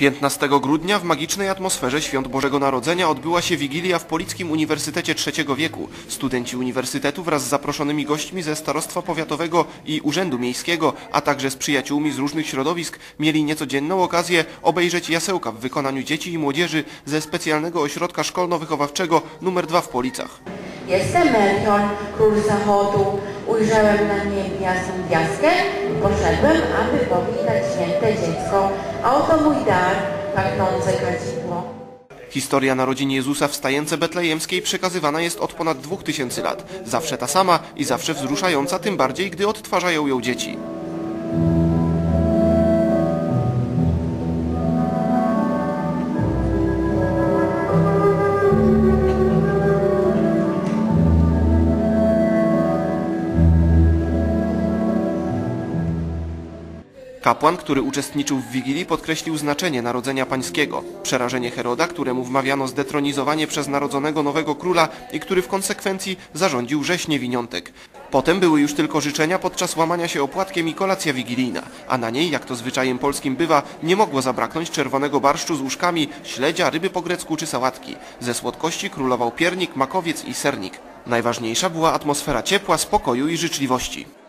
15 grudnia w magicznej atmosferze Świąt Bożego Narodzenia odbyła się Wigilia w Polickim Uniwersytecie III wieku. Studenci Uniwersytetu wraz z zaproszonymi gośćmi ze Starostwa Powiatowego i Urzędu Miejskiego, a także z przyjaciółmi z różnych środowisk mieli niecodzienną okazję obejrzeć jasełka w wykonaniu dzieci i młodzieży ze specjalnego ośrodka szkolno-wychowawczego nr 2 w Policach. Jestem Melchior, król zachodu. Ujrzałem na niebie jasną gwiazdkę i poszedłem, aby powitać święte dziecko. A oto mój dar, pachnące kadzidło. Historia narodzin Jezusa w stajence betlejemskiej przekazywana jest od ponad 2000 lat. Zawsze ta sama i zawsze wzruszająca, tym bardziej, gdy odtwarzają ją dzieci. Kapłan, który uczestniczył w Wigilii, podkreślił znaczenie Narodzenia Pańskiego, przerażenie Heroda, któremu wmawiano zdetronizowanie przez narodzonego nowego króla i który w konsekwencji zarządził rzeź niewiniątek. Potem były już tylko życzenia podczas łamania się opłatkiem i kolacja wigilijna, a na niej, jak to zwyczajem polskim bywa, nie mogło zabraknąć czerwonego barszczu z łóżkami, śledzia, ryby po grecku czy sałatki. Ze słodkości królował piernik, makowiec i sernik. Najważniejsza była atmosfera ciepła, spokoju i życzliwości.